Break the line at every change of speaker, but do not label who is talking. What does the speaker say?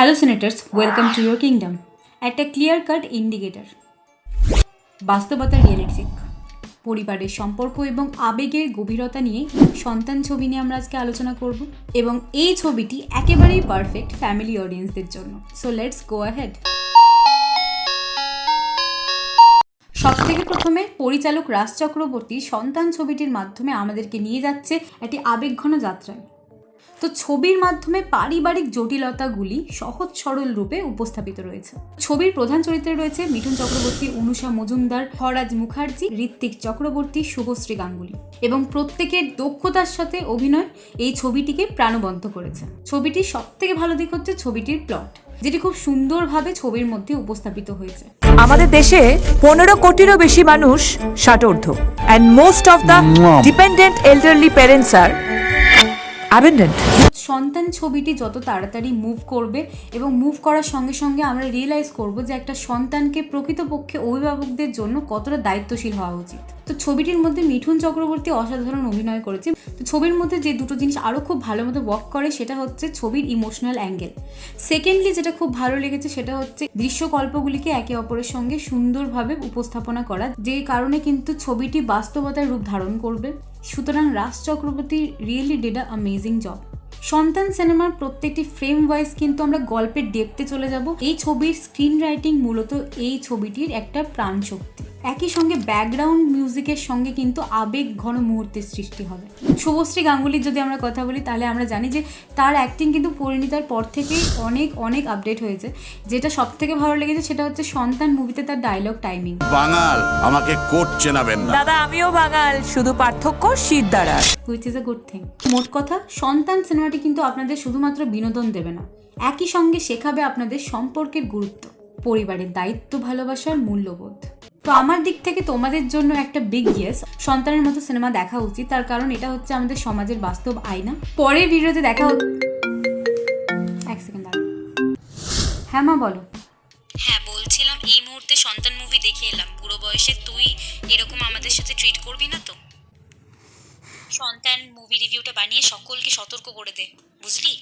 Hello cineaters welcome to your kingdom একটা clear cut indicator বাস্তবতা realistic পরিবারের সম্পর্ক এবং আবেগের গভীরতা নিয়ে সন্তান ছবি নিয়ে আমরা আজকে আলোচনা করব এবং এই ছবিটি একেবারেই পারফেক্ট ফ্যামিলি অডিয়েন্সদের জন্য। সো লেটস গো অ্যাহেড সব থেকে প্রথমে পরিচালক রাজ চক্রবর্তী সন্তান ছবিটির মাধ্যমে আমাদেরকে নিয়ে যাচ্ছে একটি আবেগঘন যাত্রায়। তো ছবির মাধ্যমে পারিবারিক জটিলতাগুলি সহজ সরল রূপে উপস্থাপিত রয়েছে। ছবির প্রধান চরিত্রে রয়েছে মিঠুন চক্রবর্তী অনুষা মজুমদার হরাজ মুখার্জি ঋত্বিক চক্রবর্তী শুভশ্রী গাঙ্গুলি এবং প্রত্যেকের দক্ষতার সাথে অভিনয় এই ছবিটিকে প্রাণবন্ত করেছে। ছবিটির সব থেকে ভালো দিক হচ্ছে ছবিটির প্লট যেটি খুব সুন্দরভাবে ছবির মধ্যে উপস্থাপিত হয়েছে।
আমাদের দেশে পনেরো কোটিরও বেশি মানুষ ষাটোর্ধ। And most of the dependent elderly parents R abundant.
সন্তান ছবিটি যত তাড়াতাড়ি মুভ করবে এবং মুভ করার সঙ্গে সঙ্গে আমরা রিয়েলাইজ করব যে একটা সন্তানকে প্রকৃতপক্ষে অভিভাবকদের জন্য কতটা দায়িত্বশীল হওয়া উচিত। তো ছবিটির মধ্যে মিঠুন চক্রবর্তী অসাধারণ অভিনয় করেছে। তো ছবির মধ্যে যে দুটো জিনিস আরও খুব ভালো মতো ওয়ার্ক করে সেটা হচ্ছে ছবির ইমোশনাল অ্যাঙ্গেল সেকেন্ডলি যেটা খুব ভালো লেগেছে সেটা হচ্ছে দৃশ্যকল্পগুলিকে একে অপরের সঙ্গে সুন্দরভাবে উপস্থাপনা করা, যে কারণে কিন্তু ছবিটি বাস্তবতার রূপ ধারণ করবে। সুতরাং Raj Chakraborty really did a amazing job Santan সিনেমার প্রত্যেকটি ফ্রেম ওয়াইজ কিন্তু আমরা গল্পের ডেপতে চলে যাব। এই ছবির স্ক্রিন রাইটিং মূলত এই ছবিটির একটা প্রাণ শক্তি একই সঙ্গে ব্যাকগ্রাউন্ড মিউজিকের সঙ্গে কিন্তু আবেগ ঘন মুহূর্তের সৃষ্টি হবে। শুভশ্রী গাঙ্গুলির যদি আমরা কথা বলি তাহলে আমরা জানি যে তার অ্যাক্টিং কিন্তু পরিণীতার পর থেকেই অনেক অনেক আপডেট হয়েছে। যেটা সব থেকে ভালো লেগেছে সেটা হচ্ছে সন্তান মুভিতে তার ডায়লগ টাইমিং
বাঙাল আমাকে কোট চেনাবেন না।
দাদা আমিও বাঙাল শুধু পার্থক্য শীত দ্বারা
which is a good thing মোট কথা সন্তান সিনেমাটি কিন্তু আপনাদের শুধুমাত্র বিনোদন দেবে না। একই সঙ্গে শেখাবে আপনাদের সম্পর্কের গুরুত্ব পরিবারের দায়িত্ব ভালোবাসার মূল্যবোধ। তো আমার দিক থেকে তোমাদের জন্য একটা বিগ ইয়েস সন্তানের মতো সিনেমা দেখা উচিত। তার কারণ এটা হচ্ছে আমাদের সমাজের বাস্তব আয়না। পরের ভিডিওতে দেখা এক হ্যাঁ মা, বলো।
হ্যাঁ বলছিলাম এই মুহূর্তে সন্তান মুভি দেখে এলাম। বুড়ো বয়সে তুই এরকম আমাদের সাথে ট্রিট করবি না তো? সন্তান মুভি রিভিউটা বানিয়ে সকলকে সতর্ক করে দে, বুঝলি?